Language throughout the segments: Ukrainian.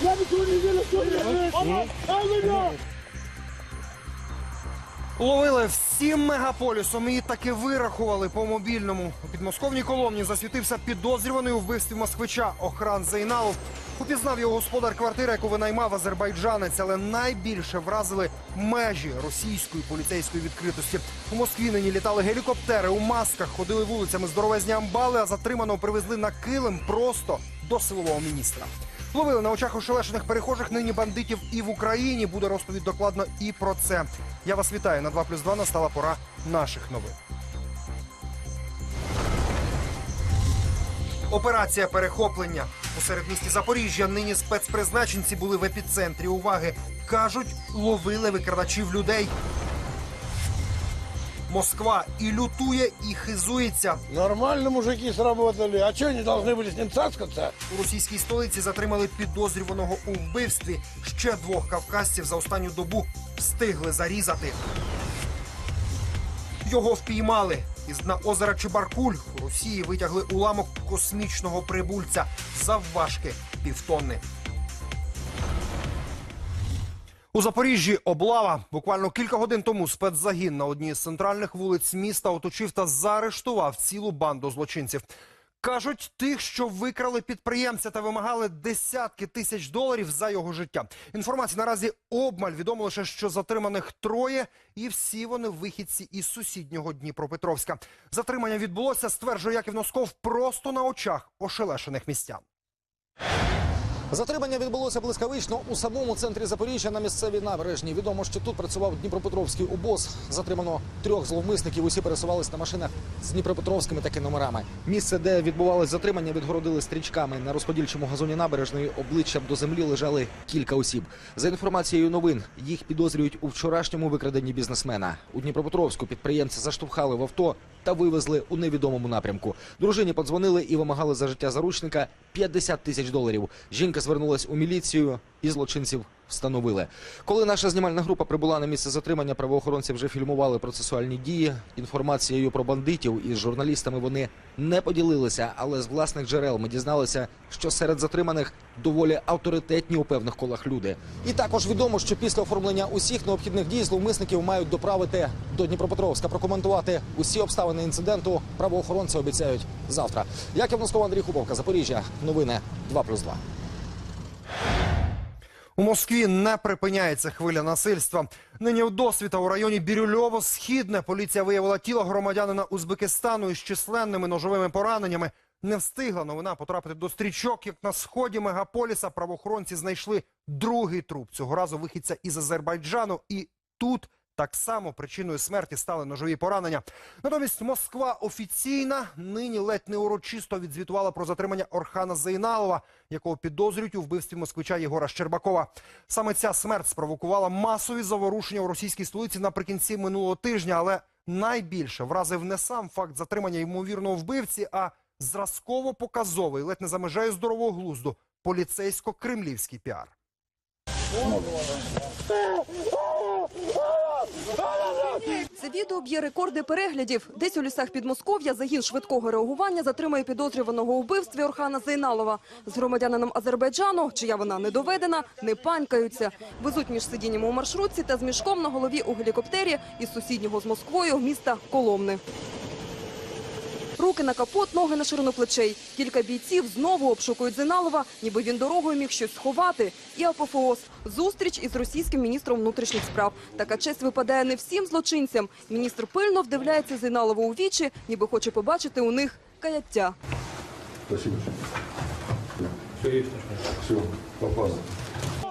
Я ничего не я А! Ловили всім мегаполісом і таки вирахували по мобільному. У підмосковній коломні засвітився підозрюваний у вбивстві москвича Охран Зейналов. Упізнав його господар квартири, яку винаймав азербайджанець, але найбільше вразили межі російської поліцейської відкритості. У Москві нині літали гелікоптери у масках, ходили вулицями здоровезні амбали, а затриманого привезли на килим просто до силового міністра. Ловили на очах ошелешених перехожих нині бандитів і в Україні. Буде розповідь докладно і про це. Я вас вітаю на 2 плюс 2 настала пора наших новин. Операція перехоплення у середмісті Запоріжжя. Нині спецпризначенці були в епіцентрі уваги. кажуть, ловили викрадачів людей. Москва і лютує, і хизується. Нормально мужики сработали. А что они должны были с ним цацкаться? У російській столиці затримали підозрюваного у вбивстві. Ще двох кавказців за останню добу встигли зарізати. Його впіймали. Із дна озера Чебаркуль у Росії витягли уламок космічного прибульця завважки півтонни. У Запоріжжі облава. Буквально кілька годин тому спецзагін на одній з центральних вулиць міста оточив та заарештував цілу банду злочинців. Кажуть, тих, що викрали підприємця та вимагали десятки тисяч доларів за його життя. Інформація наразі обмаль. Відомо лише, що затриманих троє, і всі вони вихідці із сусіднього Дніпропетровська. Затримання відбулося, стверджує Яків Носков, просто на очах ошелешених містян. Затримання відбулося блискавично у самому центрі Запоріжжя на місцевій набережній. Відомо, що тут працював Дніпропетровський УБОЗ. Затримано трьох зловмисників. Усі пересувались на машинах з Дніпропетровськими таки номерами. Місце, де відбувалось затримання, відгородили стрічками. На розподільчому газоні набережної обличчям до землі лежали кілька осіб. За інформацією новин, їх підозрюють у вчорашньому викраденні бізнесмена. У Дніпропетровську підприємця заштовхали в авто та вивезли у невідомому напрямку. Дружині подзвонили і вимагали за життя заручника 50 тисяч доларів. Жінка звернулась у міліцію і злочинців встановили. Коли наша знімальна група прибула на місце затримання, правоохоронці вже фільмували процесуальні дії. Інформацією про бандитів із журналістами вони не поділилися, але з власних джерел ми дізналися, що серед затриманих доволі авторитетні у певних колах люди. І також відомо, що після оформлення усіх необхідних дій зловмисників мають доправити до Дніпропетровська. Прокоментувати усі обставини інциденту правоохоронці обіцяють завтра. Яків Носков, Андрій Хубовка, Запоріжжя. Новини 2+,2. У Москві не припиняється хвиля насильства. Нині у досвіта у районі Бірюльово східне поліція виявила тіло громадянина Узбекистану із численними ножовими пораненнями. Не встигла новина потрапити до стрічок, як на сході мегаполіса правоохоронці знайшли другий труп. Цього разу вихідця із Азербайджану. І тут так само причиною смерті стали ножові поранення. Натомість Москва офіційна нині ледь не урочисто відзвітувала про затримання Орхана Зейналова, якого підозрюють у вбивстві москвича Єгора Щербакова. Саме ця смерть спровокувала масові заворушення у російській столиці наприкінці минулого тижня, але найбільше вразив не сам факт затримання ймовірного вбивці, а зразково-показовий, ледь не за межею здорового глузду, поліцейсько-кремлівський піар. Це відео б'є рекорди переглядів. Десь у лісах Підмосков'я загін швидкого реагування затримує підозрюваного у Орхана Зейналова. З громадянином Азербайджану, чия вона не доведена, не панькаються. Везуть між сидінням у маршрутці та з мішком на голові у гелікоптері із сусіднього з Москвою міста Коломни. Руки на капот, ноги на ширину плечей. Кілька бійців знову обшукують Зиналова, ніби він дорогою міг щось сховати. І апофеоз – зустріч із російським міністром внутрішніх справ. Така честь випадає не всім злочинцям. Міністр пильно вдивляється Зиналову у вічі, ніби хоче побачити у них каяття. Спасибо. Все, попал.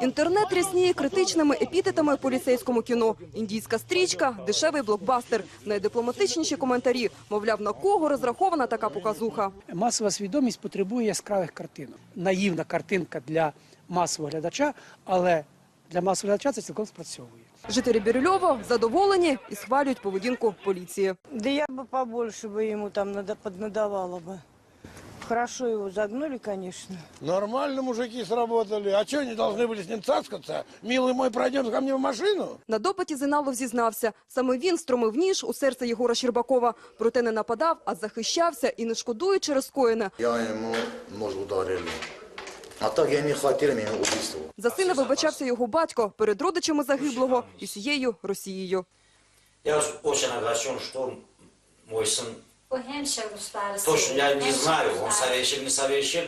Інтернет рясніє критичними епітетами поліцейському кіно. Індійська стрічка, дешевий блокбастер. Найдипломатичніші коментарі. Мовляв, на кого розрахована така показуха. Масова свідомість потребує яскравих картинок. Наївна картинка для масового глядача, але для масового глядача це цілком спрацьовує. Жителі Бірюльова задоволені і схвалюють поведінку поліції. Да я бы побольше бы ему там надо, поднадавала бы. Хорошо его загнули, конечно. Нормально мужики сработали. А что они должны были с ним цацкаться? Милый мой, пройдем ко мне в машину? На допиті Зиналов зізнався. Саме він стромив ніж у серце Єгора Щербакова. Проте не нападав, а захищався і не шкодуючи розкоєне. Я ему нож ударил А так я не хотел меня убийства. За сина вибачався його батько перед родичами загиблого і всією Росією. Я очень огорчен, что мой сын, То, точно я не знаю, он совершил, не совершил,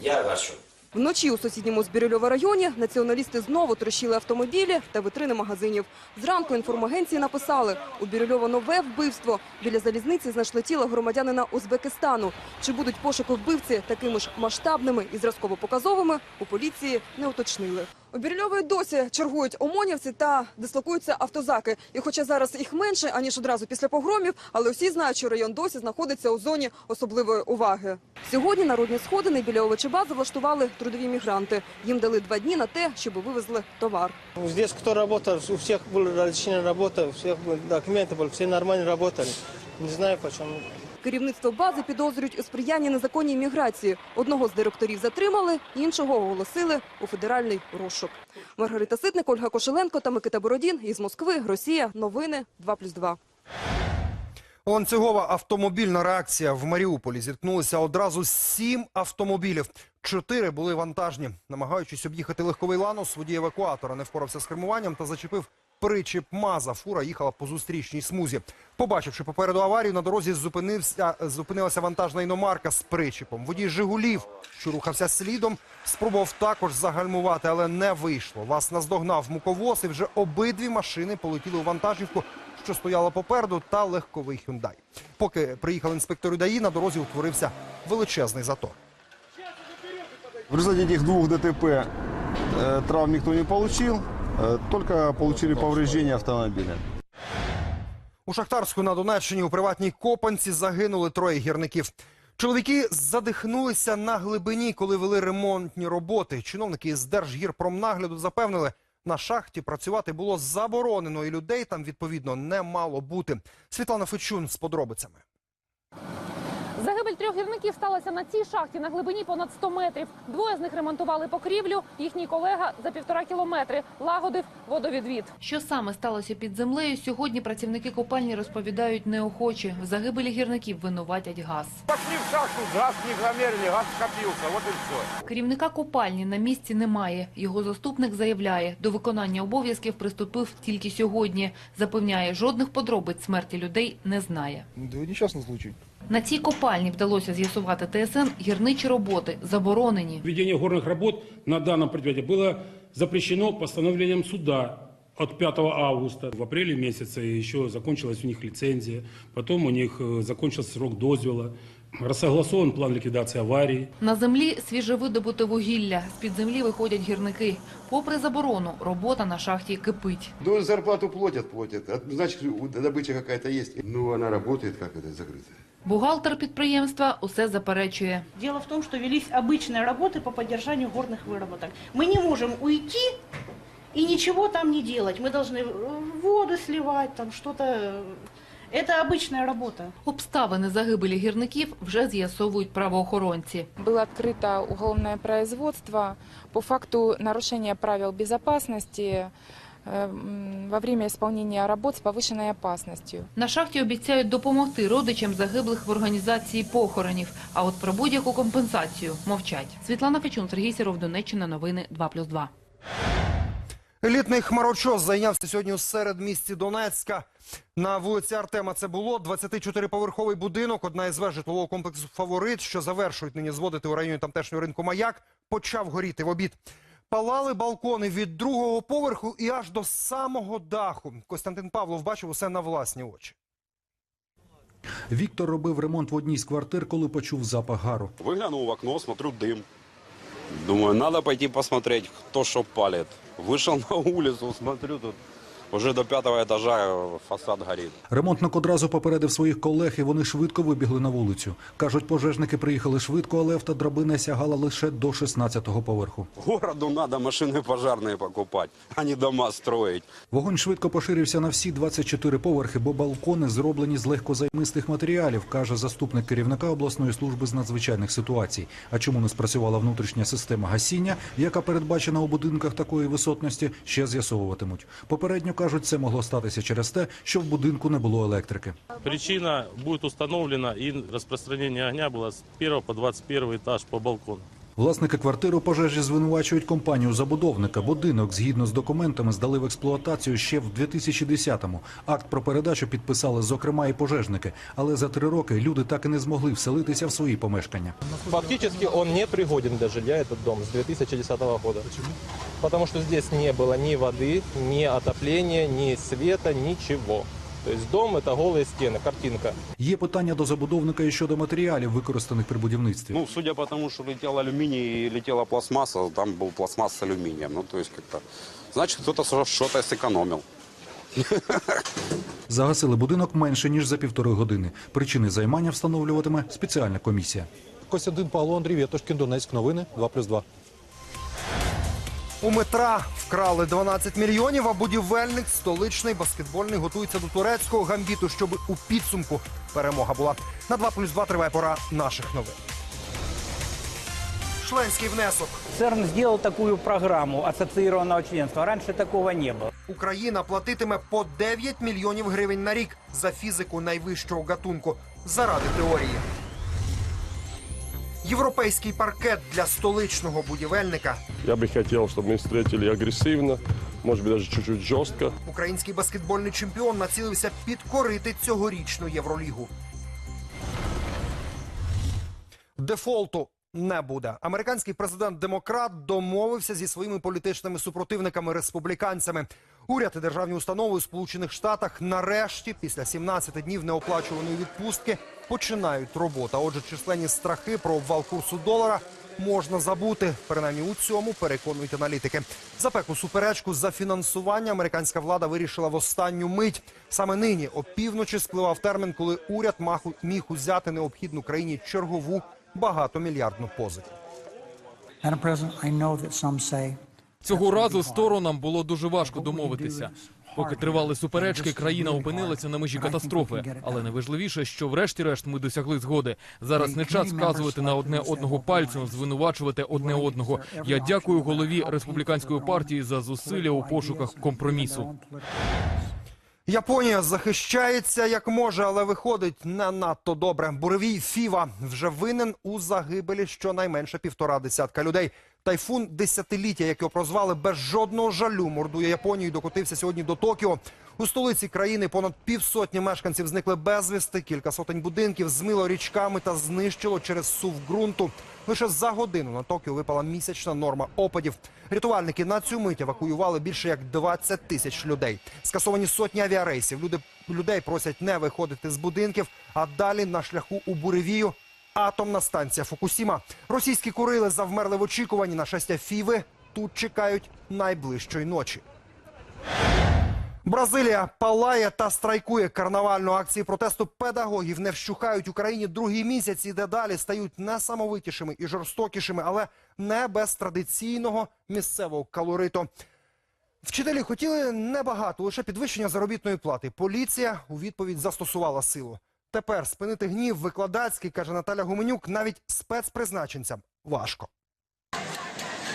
я огорчен. Вночі у сусідньому Збірюльова районі націоналісти знову трощили автомобілі та витрини магазинів. Зранку інформагенції написали, у Бірюльова нове вбивство. Біля залізниці знайшли тіло громадянина Узбекистану. Чи будуть пошуки вбивці такими ж масштабними і зразково-показовими, у поліції не уточнили. У Бірюльової досі чергують ОМОНівці та дислокуються автозаки. І хоча зараз їх менше, аніж одразу після погромів, але всі знають, що район досі знаходиться у зоні особливої уваги. Сьогодні народні сходини біля овочебази влаштували трудові мігранти. Їм дали два дні на те, щоб вивезли товар. Здесь кто работал, у всех была различная работа, у всех были документы были, все нормально работали. Не знаю почему. Керівництво бази підозрюють у сприянні незаконній міграції. Одного з директорів затримали, іншого оголосили у федеральний розшук. Маргарита Ситник, Ольга Кошеленко та Микита Бородін із Москви. Росія. Новини 2+,2. Ланцюгова автомобільна реакція в Маріуполі зіткнулися одразу сім автомобілів. Чотири були вантажні. Намагаючись об'їхати легковий ланос, водій евакуатора не впорався з кермуванням та зачепив причіп МАЗа. Фура їхала по зустрічній смузі. Побачивши попереду аварію, на дорозі зупинився, зупинилася вантажна іномарка з причіпом. Водій «Жигулів», що рухався слідом, спробував також загальмувати, але не вийшло. Вас наздогнав муковоз і вже обидві машини полетіли у вантажівку, що стояла попереду, та легковий «Хюндай». Поки приїхали інспектори ДАІ, на дорозі утворився величезний затор. В результате этих двух ДТП э, травм никто не получил, э, только получили повреждения автомобиля. У Шахтарську на Донеччині у приватній копанці загинули троє гірників. Чоловіки задихнулися на глибині, коли вели ремонтні роботи. Чиновники з Держгірпромнагляду запевнили, на шахті працювати було заборонено, і людей там відповідно не мало бути. Світлана Фечун з подробицями. Трьох гірників сталася на цій шахті на глибині понад 100 метрів. Двоє з них ремонтували покрівлю. Їхній колега за півтора кілометри лагодив водовідвід. Що саме сталося під землею? Сьогодні працівники копальні розповідають неохоче. В загибелі гірників винуватять газ. Пошли в шахту, газ не замерили, газ скопился, вот и все. Керівника копальні на місці немає. Його заступник заявляє, до виконання обов'язків приступив тільки сьогодні. Запевняє, жодних подробиць смерті людей не знає. Несчастный случай. На цій копальні вдалося з'ясувати ТСН гірничі роботи заборонені. Ведение горных работ на данном предприятии было запрещено постановлением суда от 5 августа. В апреле месяце еще закончилась у них лицензия, потом у них э, закончился срок дозвела, рассогласован план ликвидации аварии. На землі свіжевидобуте вугілля. З-під землі виходять гірники. Попри заборону, робота на шахті кипить. Ну, зарплату платят, платят. А, Значит, добыча какая-то есть. Ну, она работает, как это, закрытая. Бухгалтер підприємства усе заперечує. Дело в том, что велись обычные работы по поддержанию горных выработок. Мы не можем уйти и ничего там не делать. Мы должны э, воду сливать, там что-то. Это обычная работа. Обставини загибелі гірників вже з'ясовують правоохоронці. Было открыто уголовное производство по факту нарушения правил безопасности э, м, во время исполнения работ с повышенной опасностью. На шахті обіцяють допомогти родичам загиблих в організації похоронів. А от про будь-яку компенсацію мовчать. Світлана Фечун, Сергій Сіров, Донеччина, новини 2+,2. Елітний хмарочос зайнявся сьогодні у середмісті Донецька. На вулиці Артема це було 24-поверховий будинок. Одна із веж житлового комплексу «Фаворит», що завершують нині зводити у районі тамтешнього ринку «Маяк», почав горіти в обід. Палали балкони від другого поверху і аж до самого даху. Костянтин Павлов бачив усе на власні очі. Віктор робив ремонт в одній з квартир, коли почув запах гару. Выглянул в окно, смотрю дым. Думаю, надо пойти посмотреть, кто что палит. Вышел на улицу, смотрю, тут уже до пятого этажа фасад горит. Ремонтник одразу попередив своїх колег, і вони швидко вибігли на вулицю. Кажуть, пожежники приїхали швидко, але автодрабина сягала лише до 16-го поверху. Городу надо машины пожарные покупать, а не дома строить. Вогонь швидко поширився на всі 24 поверхи, бо балкони зроблені з легкозаймистих матеріалів, каже заступник керівника обласної служби з надзвичайних ситуацій. А чому не спрацювала внутрішня система гасіння, яка передбачена у будинках такої висотності, ще з'ясовуватимуть. Попередньо кажуть, це могло статися через те, що в будинку не було електрики. Причина буде установлена і розпространення огня було з 1 по 21 етаж по балкону. Власники квартири у пожежі звинувачують компанію забудовника. Будинок згідно з документами здали в експлуатацію ще в 2010-му. Акт про передачу підписали, зокрема, і пожежники. Але за три роки люди так і не змогли вселитися в свої помешкання. Фактически он не пригоден для жилья, этот дом, с 2010 года. Потому что здесь не было ни воды, ни отопления, ни света, ничего. То есть дом это голые стены, картинка. Є питання до забудовника і щодо матеріалів, використаних при будівництві. Ну, судя по тому, что летел алюминий и летела пластмасса, там был пластмасс с алюминием. Ну, то есть как-то... Значит, кто-то что- что-то сэкономил. Загасили будинок менше ніж за півтори години. Причини займання встановлюватиме спеціальна комісія. Костянтин Павло Андрій Вєтошкін, Донецьк. Новини 2+,2. У метра вкрали 12 мільйонів, а будівельник столичний баскетбольний готується до турецького гамбіту, щоб у підсумку перемога була. На 2 плюс 2 триває пора наших новин. Членський внесок. ЦЕРН сделал такую программу ассоциированного членства. Раньше такого не было. Україна платитиме по 9 мільйонів гривень на рік за фізику найвищого гатунку заради теорії. Європейський паркет для столичного будівельника. Я бы хотел, чтобы мы встретили агрессивно, может быть, даже чуть-чуть жестко. Український баскетбольний чемпіон націлився підкорити цьогорічну Євролігу. Дефолту не буде. Американський президент-демократ домовився зі своїми політичними супротивниками-республіканцями. Уряд і державні установи у Сполучених Штатах нарешті, після 17 днів неоплачуваної відпустки, починають роботу. А Отже, численні страхи про обвал курсу долара можна забути. Принаймні у цьому переконують аналітики. Запеклу суперечку за фінансування американська влада вирішила в останню мить. Саме нині опівночі спливав термін, коли уряд маху- міг узяти необхідну країні чергову багатомільярдну позику. Цього разу сторонам було дуже важко домовитися. Поки тривали суперечки, країна опинилася на межі катастрофи. Але найважливіше, що врешті-решт ми досягли згоди. Зараз не час вказувати на одне одного пальцем, звинувачувати одне одного. Я дякую голові республіканської партії за зусилля у пошуках компромісу. Японія захищається як може, але виходить не надто добре. Буревій Фіва вже винен у загибелі щонайменше півтора десятка людей. Тайфун десятиліття, який прозвали без жодного жалю, мордує Японію. і Докотився сьогодні до Токіо. У столиці країни понад півсотні мешканців зникли безвісти. Кілька сотень будинків змило річками та знищило через сув ґрунту. Лише за годину на Токіо випала місячна норма опадів. Рятувальники на цю мить евакуювали більше як 20 тисяч людей. Скасовані сотні авіарейсів. Люди людей просять не виходити з будинків, а далі на шляху у буревію. Атомна станція Фукусіма. Російські курили завмерли в очікуванні нашестя Фіви. Тут чекають найближчої ночі. Бразилія палає та страйкує карнавальну акції протесту педагогів не вщухають у країні другий місяць і дедалі стають несамовитішими і жорстокішими, але не без традиційного місцевого калориту. Вчителі хотіли небагато, лише підвищення заробітної плати. Поліція у відповідь застосувала силу. Тепер спинити гнів викладацький, каже Наталя Гуменюк, навіть спецпризначенцям важко.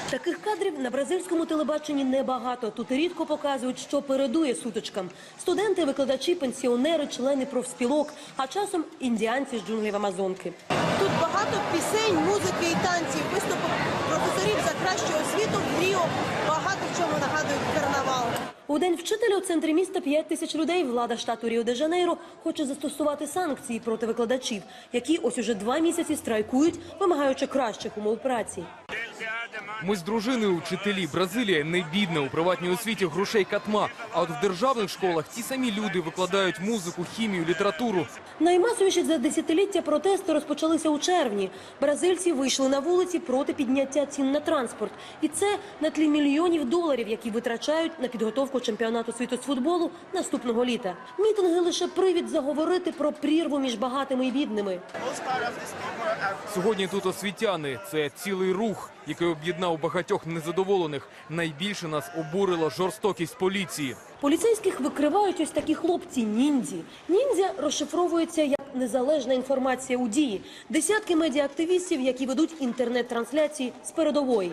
Таких кадрів на бразильському телебаченні небагато. Тут рідко показують, що передує сутичкам. Студенти, викладачі, пенсіонери, члени профспілок, а часом індіанці з джунглів Амазонки. Тут багато пісень, музики і танців, виступів професорів за кращу освіту в Ріо. Багато в чому нагадують карнавал. У день вчителя у центрі міста 5 тисяч людей. Влада штату Ріо-де-Жанейро хоче застосувати санкції проти викладачів, які ось уже два місяці страйкують, вимагаючи кращих умов праці. Ми з дружиною вчителі. Бразилія не бідна у приватній освіті грошей катма. А от в державних школах ті самі люди викладають музику, хімію, літературу. Наймасовіші за десятиліття протести розпочалися у червні. Бразильці вийшли на вулиці проти підняття цін на транспорт. І це на тлі мільйонів доларів, які витрачають на підготовку чемпіонату світу з футболу наступного літа. Мітинги лише привід заговорити про прірву між багатими і бідними. Сьогодні тут освітяни. Це цілий рух, який об'єднав багатьох незадоволених. Найбільше нас обурила жорстокість поліції. Поліцейських викривають ось такі хлопці ніндзі. Ніндзя розшифровується як незалежна інформація у дії. Десятки медіаактивістів, які ведуть інтернет-трансляції з передової.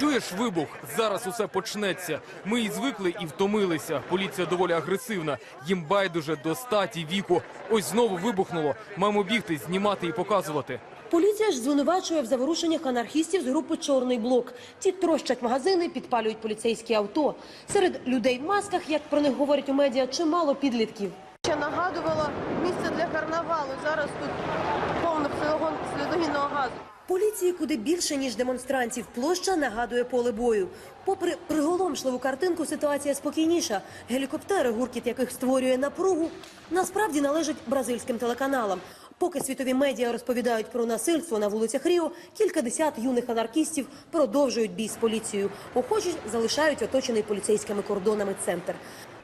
Чуєш вибух? Зараз усе почнеться. Ми і звикли, і втомилися. Поліція доволі агресивна. Їм байдуже до статі, віку. Ось знову вибухнуло. Маємо бігти, знімати і показувати. Поліція ж звинувачує в заворушеннях анархістів з групи Чорний блок. Ті трощать магазини, підпалюють поліцейські авто. Серед людей в масках, як про них говорять у медіа, чимало підлітків. Ще нагадувала місце для карнавалу. Зараз тут повно слідогінного газу. Поліції куди більше, ніж демонстрантів. Площа нагадує поле бою. Попри приголомшливу картинку, ситуація спокійніша. Гелікоптери, гуркіт яких створює напругу, насправді належать бразильським телеканалам. Поки світові медіа розповідають про насильство на вулицях Ріо, кількадесят юних анархістів продовжують бій з поліцією. Охочі залишають оточений поліцейськими кордонами центр.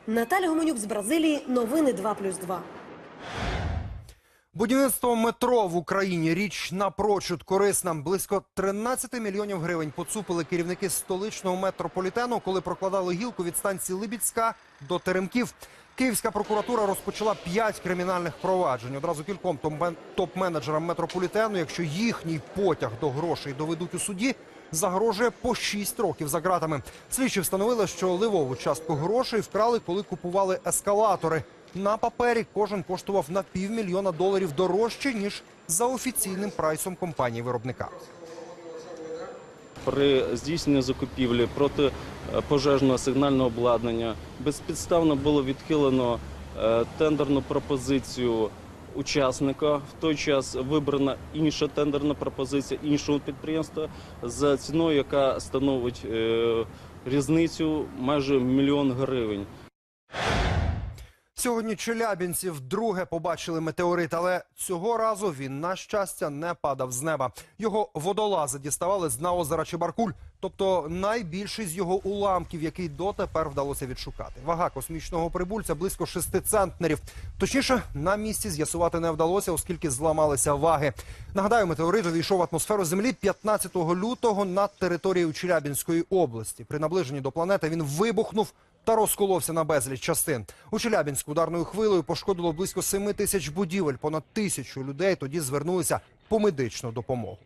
Наталя Гуменюк з Бразилії. Новини 2+,2. Будівництво метро в Україні річ напрочуд корисна. Близько 13 мільйонів гривень поцупили керівники столичного метрополітену, коли прокладали гілку від станції Либідська до Теремків. Київська прокуратура розпочала п'ять кримінальних проваджень. Одразу кільком топ-менеджерам метрополітену, якщо їхній потяг до грошей доведуть у суді, загрожує по 6 років за ґратами. Слідчі встановили, що ливову частку грошей вкрали, коли купували ескалатори. На папері кожен коштував на півмільйона доларів дорожче, ніж за офіційним прайсом компанії-виробника. При здійсненні закупівлі протипожежного сигнального обладнання безпідставно було відхилено е, тендерну пропозицію учасника. В той час вибрана інша тендерна пропозиція іншого підприємства за ціною, яка становить е, різницю майже мільйон гривень. Сьогодні челябінці вдруге побачили метеорит, але цього разу він, на щастя, не падав з неба. Його водолази діставали з дна озера Чебаркуль, тобто найбільший з його уламків, який дотепер вдалося відшукати. Вага космічного прибульця близько 6 центнерів. Точніше, на місці з'ясувати не вдалося, оскільки зламалися ваги. Нагадаю, метеорит увійшов в атмосферу Землі 15 лютого над територією Челябінської області. При наближенні до планети він вибухнув та розколовся на безліч частин. У Челябінську ударною хвилею пошкодило близько 7 тисяч будівель. Понад тисячу людей тоді звернулися по медичну допомогу.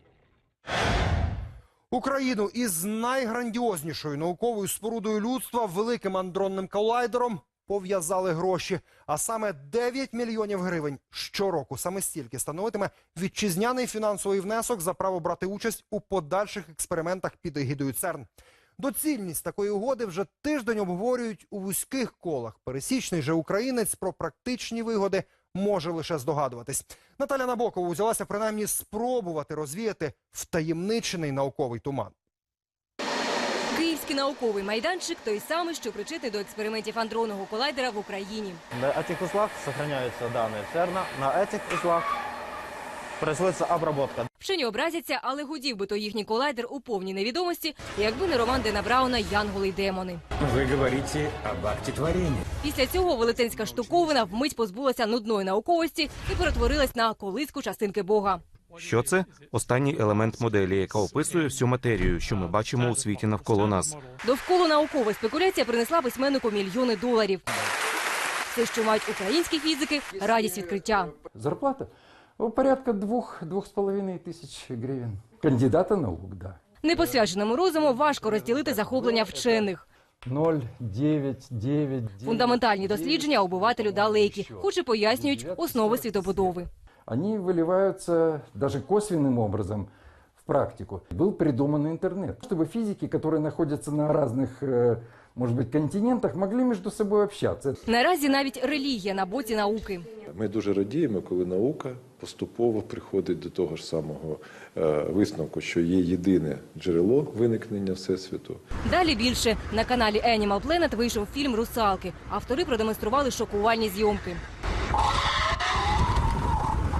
Україну із найграндіознішою науковою спорудою людства великим андронним колайдером пов'язали гроші. А саме 9 мільйонів гривень щороку. Саме стільки становитиме вітчизняний фінансовий внесок за право брати участь у подальших експериментах під егідою ЦЕРН. Доцільність такої угоди вже тиждень обговорюють у вузьких колах. Пересічний же українець про практичні вигоди може лише здогадуватись. Наталя Набокова взялася принаймні спробувати розвіяти втаємничений науковий туман. Київський науковий майданчик той самий, що причетний до експериментів андронного колайдера в Україні. На этих узлах сохраняются данные ЦЕРНа, на этих узлах производится обработка. Вчені образяться, але гудів би то їхній колайдер у повній невідомості, якби не роман Дена Брауна «Янголи й демони». Вы говорите об акте творения. Після цього велетенська штуковина вмить позбулася нудної науковості і перетворилась на колиску частинки Бога. Що це? Останній елемент моделі, яка описує всю матерію, що ми бачимо у світі навколо нас. Довкола наукова спекуляція принесла письменнику мільйони доларів. Все, що мають українські фізики, радість відкриття. Зарплата? Ну, порядка двух, двух с половиной тысяч гривен. Кандидата наук, да. Непосвяченому розуму важко розділити захоплення вчених. 0, 9, 9, 9. Фундаментальні дослідження обивателю далекі, хоч і пояснюють основи світобудови. Они выливаются даже косвенным образом в практику. Был придуман интернет, чтобы физики, которые находятся на разных, э, может быть, континентах, могли между собой общаться. Наразі навіть релігія на боці науки. Ми дуже радіємо, коли наука поступово приходить до того ж самого е, висновку, що є єдине джерело виникнення всесвіту. Далі більше на каналі Animal Planet вийшов фільм Русалки. Автори продемонстрували шокувальні зйомки.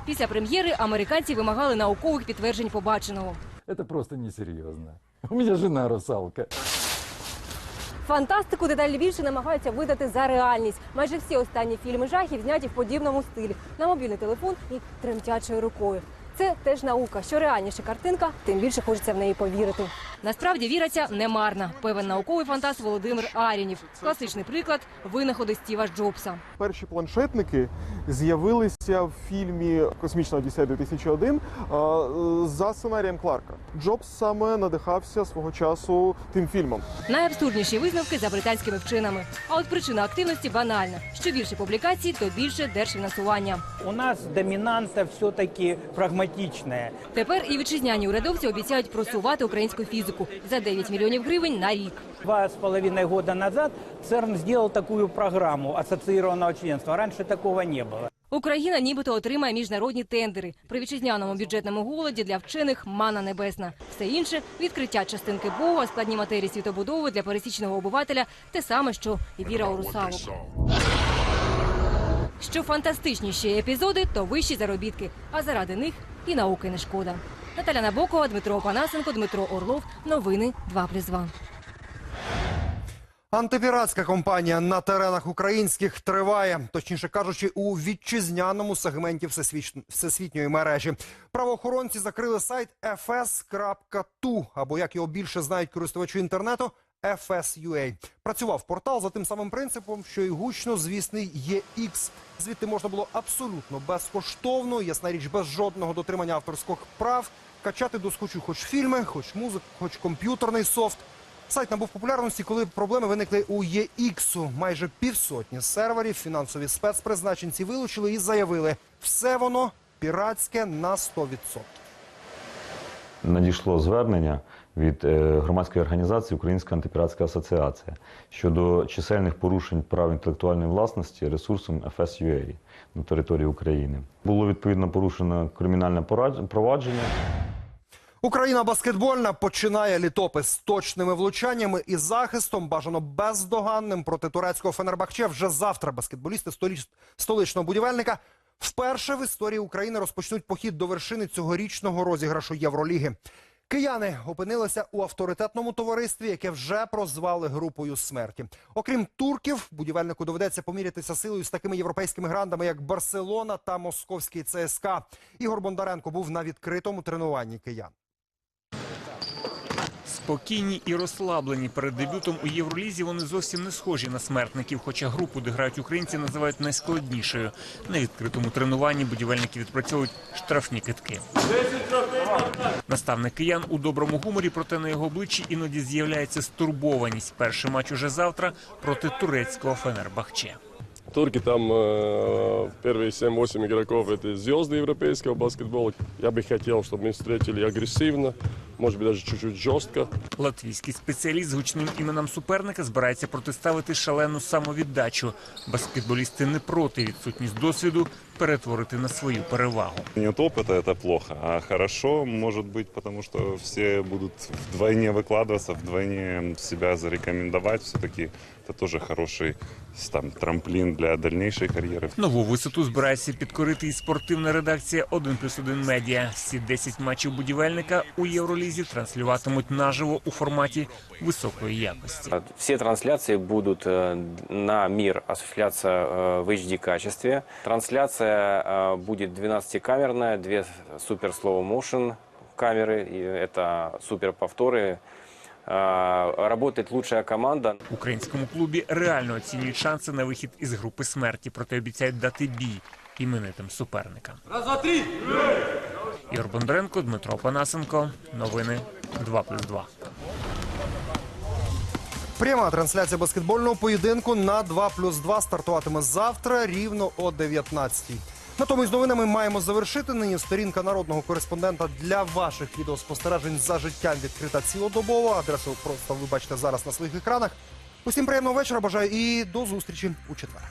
Після прем'єри американці вимагали наукових підтверджень побаченого. Это просто несерьезно. У меня жена русалка. Фантастику дедалі більше намагаються видати за реальність. Майже всі останні фільми жахів зняті в подібному стилі на мобільний телефон і тремтячою рукою. Це теж наука. Що реальніше картинка, тим більше хочеться в неї повірити. Насправді віриться немарна. Певен науковий фантаст Володимир Арінів. Класичний приклад винаходи Стіва Джобса. Перші планшетники з'явилися в фільмі Космічна Одіссея 2001 а, за сценарієм Кларка. Джобс саме надихався свого часу тим фільмом. Найабсурдніші висновки за британськими вчинами. А от причина активності банальна: що більше публікацій, то більше держфінансування. У нас доминанта все-таки прагматичная. Тепер і вітчизняні урядовці обіцяють просувати українську фізику за 9 мільйонів гривень на рік. Два с половиной года назад ЦЕРН сделал такую программу ассоциированного членства. Раньше такого не было. Україна нібито отримає міжнародні тендери. При вітчизняному бюджетному голоді для вчених мана небесна. Все інше відкриття частинки Бога, складні матерії світобудови для пересічного обивателя те саме, що і віра у русалок. Що фантастичніші епізоди, то вищі заробітки. А заради них і науки не шкода. Наталя Набокова, Дмитро Опанасенко, Дмитро Орлов. Новини 2+,2. Антипіратська кампанія на теренах українських триває, точніше кажучи, у вітчизняному сегменті всесвітньої мережі. Правоохоронці закрили сайт fs.tu, або як його більше знають користувачі інтернету. FS.ua. Працював портал за тим самим принципом, що і гучно звісний EX. Звідти можна було абсолютно безкоштовно, ясна річ, без жодного дотримання авторських прав, качати доскочу хоч фільми, хоч музику, хоч комп'ютерний софт. Сайт набув популярності, коли проблеми виникли у EX. Майже півсотні серверів фінансові спецпризначенці вилучили і заявили, все воно піратське на 100%. Надійшло звернення від е, громадської організації Українська антипіратська асоціація щодо чисельних порушень прав інтелектуальної власності ресурсом FS.ua на території України. Було відповідно порушено кримінальне провадження. Україна баскетбольна починає літопис з точними влучаннями і захистом, бажано бездоганним проти турецького Фенербахче. Вже завтра баскетболісти столичного будівельника вперше в історії України розпочнуть похід до вершини цьогорічного розіграшу Євроліги. Кияни опинилися у авторитетному товаристві, яке вже прозвали групою смерті. Окрім турків, будівельнику доведеться помірятися силою з такими європейськими грандами, як Барселона та Московський ЦСКА. Ігор Бондаренко був на відкритому тренуванні киян. Спокійні і розслаблені перед дебютом у Євролізі вони зовсім не схожі на смертників, хоча групу, де грають українці, називають найскладнішою. На відкритому тренуванні будівельники відпрацьовують штрафні китки. Наставник киян у доброму гуморі, проте на його обличчі іноді з'являється стурбованість. Перший матч уже завтра проти турецького Фенербахче. Турки там э, первые 7-8 игроков это звезды европейского баскетбола. Я бы хотел, чтобы мы встретили агрессивно, может быть даже чуть-чуть жестко. Латвійський спеціаліст з гучним іменем суперника збирається протиставити шалену самовіддачу. Баскетболісти не проти відсутність досвіду перетворити на свою перевагу. Нет опыта это плохо, а хорошо может быть, потому что все будут вдвойне выкладываться, вдвойне себя зарекомендовать. Все-таки это тоже хороший там, трамплин для дальнейшей карьеры. Нову висоту збирається підкорити і спортивна редакція 1 плюс 1 медіа. Всі 10 матчів будівельника у Євролізі транслюватимуть наживо у форматі високої якості. Все трансляции будут э, на мир осуществляться э, в HD-качестве. Трансляция э, будет 12-камерная, две супер slow motion камеры, и это супер повторы. Работает лучшая команда. В українському клубі реально оцінюють шанси на вихід із групи смерті, проте обіцяють дати бій іменитим суперникам. Раз, два, три! Ігор Бондаренко, Дмитро Панасенко. Новини 2+,2. Пряма трансляція баскетбольного поєдинку на 2 плюс 2 стартуватиме завтра рівно о 19-й. На тому з новинами маємо завершити. Нині сторінка народного кореспондента для ваших відеоспостережень за життям відкрита цілодобово. Адресу просто ви бачите зараз на своїх екранах. Усім приємного вечора. Бажаю і до зустрічі у четвер.